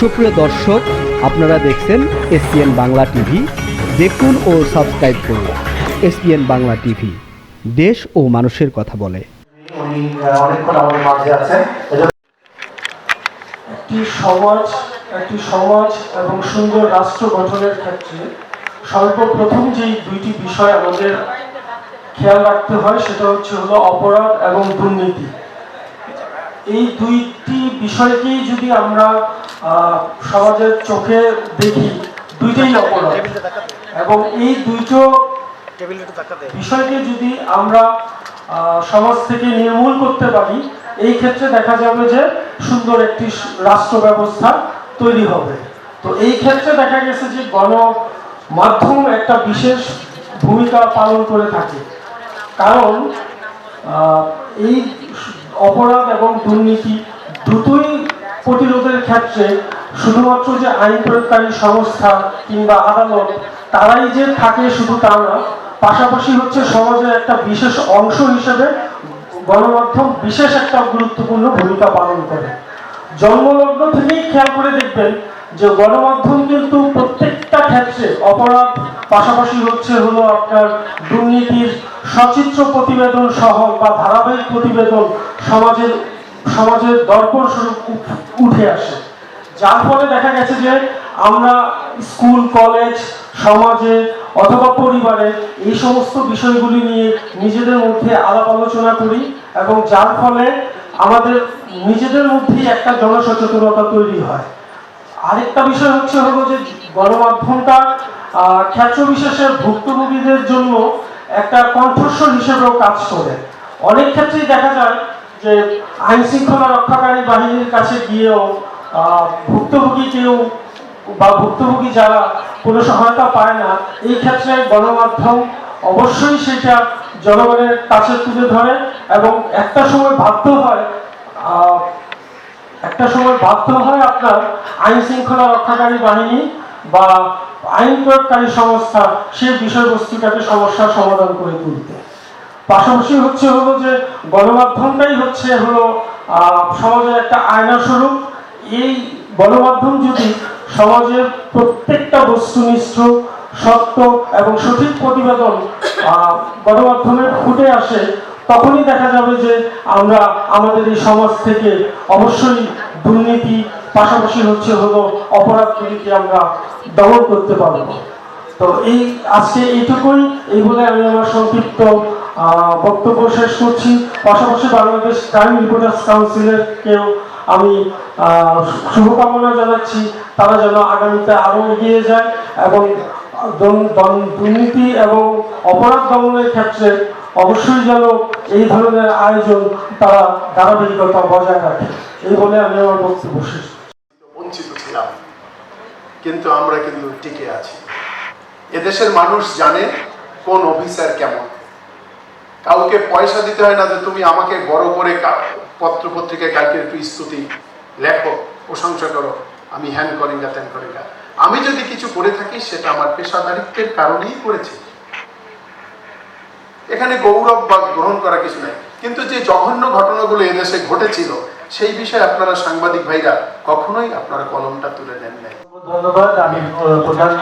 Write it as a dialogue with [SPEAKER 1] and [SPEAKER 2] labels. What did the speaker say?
[SPEAKER 1] সুপ্রিয় দর্শক, আপনারা দেখছেন এসপিএন বাংলা টিভি। দেখুন ও সাবস্ক্রাইব করুন এসপিএন বাংলা টিভি। দেশ ও মানুষের কথা বলে।
[SPEAKER 2] একটি সমাজ একটি সমাজ এবং সুন্দর রাষ্ট্র গঠনের ক্ষেত্রে সর্বপ্রথম যেই দুইটি বিষয় আমাদের খেয়াল রাখতে হয়, সেটা হচ্ছে হলো অপরাধ এবং দুর্নীতি। এই দুইটি বিষয়কেই যদি আমরা সমাজের চোখে দেখি দুইটাই অপরাধ। এবং এই দুইটো বিষয়কে যদি আমরা সমাজ থেকে নির্মূল করতে পারি, এই ক্ষেত্রে দেখা যাবে যে সুন্দর একটি রাষ্ট্র ব্যবস্থা তৈরি হবে। তো এই ক্ষেত্রে দেখা গেছে যে গণ মাধ্যম একটা বিশেষ ভূমিকা পালন করে থাকে। কারণ এই অপরাধ এবং দুর্নীতি দুটোই প্রতিরোধের ক্ষেত্রে শুধুমাত্র যে আইন প্রয়োগকারী সংস্থা কিংবা আদালত, তারাই যে থাকে শুধু তা না, পাশাপাশি হচ্ছে সমাজের একটা বিশেষ অংশ হিসেবে গণমাধ্যম বিশেষ একটা গুরুত্বপূর্ণ ভূমিকা পালন করে। জন্মলগ্ন থেকেই খেয়াল করে দেখবেন যে গণমাধ্যম কিন্তু প্রত্যেকটা ক্ষেত্রে অপরাধ, পাশাপাশি হচ্ছে হলো আপনার দুর্নীতির সচিত্র প্রতিবেদন সহ বা ধারাবাহিক প্রতিবেদন সমাজের সমাজের দর্পণ স্বরূপ উঠে আসে। যার ফলে দেখা গেছে যে আমরা স্কুল, কলেজ, সমাজে অথবা পরিবারে এই সমস্ত বিষয়গুলি নিয়ে নিজেদের মধ্যে আলাপ আলোচনা করি এবং যার ফলে আমাদের নিজেদের মধ্যেই একটা জনসচেতনতা তৈরি হয়। আরেকটা বিষয় হচ্ছে হলো যে গণমাধ্যমটা ক্ষেত্র বিশেষের ভুক্তভোগীদের জন্য একটা কণ্ঠস্বর হিসেবেও কাজ করে। অনেক ক্ষেত্রেই দেখা যায় যে আইন শৃঙ্খলা রক্ষাকারী বাহিনীর কাছে গিয়েও ভুক্তভোগী কেউ বা ভুক্তভোগী যারা কোনো সহায়তা পায় না, এই ক্ষেত্রে গণমাধ্যম অবশ্যই সেটা জনগণের কাছে তুলে ধরে এবং একটা সময় বাধ্য হয় একটা সময় বাধ্য হয় আপনার আইন শৃঙ্খলা রক্ষাকারী বাহিনী বা আইন প্রয়োগকারী সংস্থা সেই বিষয়বস্তুটাকে সমস্যার সমাধান করে তুলতে। পাশাপাশি হচ্ছে হলো যে গণমাধ্যমটাই হচ্ছে হলো সমাজের একটা আয়না স্বরূপ। এই গণমাধ্যম যদি সমাজের প্রত্যেকটা বস্তুনিষ্ঠ সত্য এবং সঠিক প্রতিবেদন গণমাধ্যমে ফুটে আসে, তখনই দেখা যাবে যে আমরা আমাদের এই সমাজ থেকে অবশ্যই দুর্নীতি, পাশাপাশি হচ্ছে হলো অপরাধগুলিকে আমরা দমন করতে পারব। তো এই, আজকে এইটুকুই। এই বলে আমি আমার সংক্ষিপ্ত বক্তব্য শেষ করছি। পাশাপাশি বাংলাদেশ ক্রাইম রিপোর্টার্স কাউন্সিলের কেউ আমি শুভকামনা জানাচ্ছি। তারা যেন আগামীতে আরও এগিয়ে যায় এবং দুর্নীতি এবং অপরাধ দমনের ক্ষেত্রে অবশ্যই যেন এই ধরনের আয়োজন তারা ধারাবাহিকতা বজায় রাখে। এই বলে আমি আমার বক্তব্য শেষ
[SPEAKER 3] বঞ্চিত ছিলাম, কিন্তু আমরা কিন্তু টিকে আছি। এদেশের মানুষ জানে কোন অফিসার কেমন। কাউকে পয়সা দিতে হয় না যে তুমি আমাকে বড় করে পত্র পত্রিকায় কালকে একটু স্তুতি লেখো, প্রশংসা করো। আমি হ্যান করেঙ্গা, ত্যান করেঙ্গা। আমি যদি কিছু করে থাকি, সেটা আমার পেশাদারিত্বের কারণেই করেছি। এখানে গৌরব বা গ্রহণ করা কিছু নাই। কিন্তু যে জঘন্য ঘটনাগুলো এদেশে ঘটেছিল, সেই বিষয়ে আপনারা সাংবাদিক ভাইরা কখনোই আপনারা কলমটা তুলে নেন নাই।
[SPEAKER 4] ধন্যবাদ। আমি প্রধান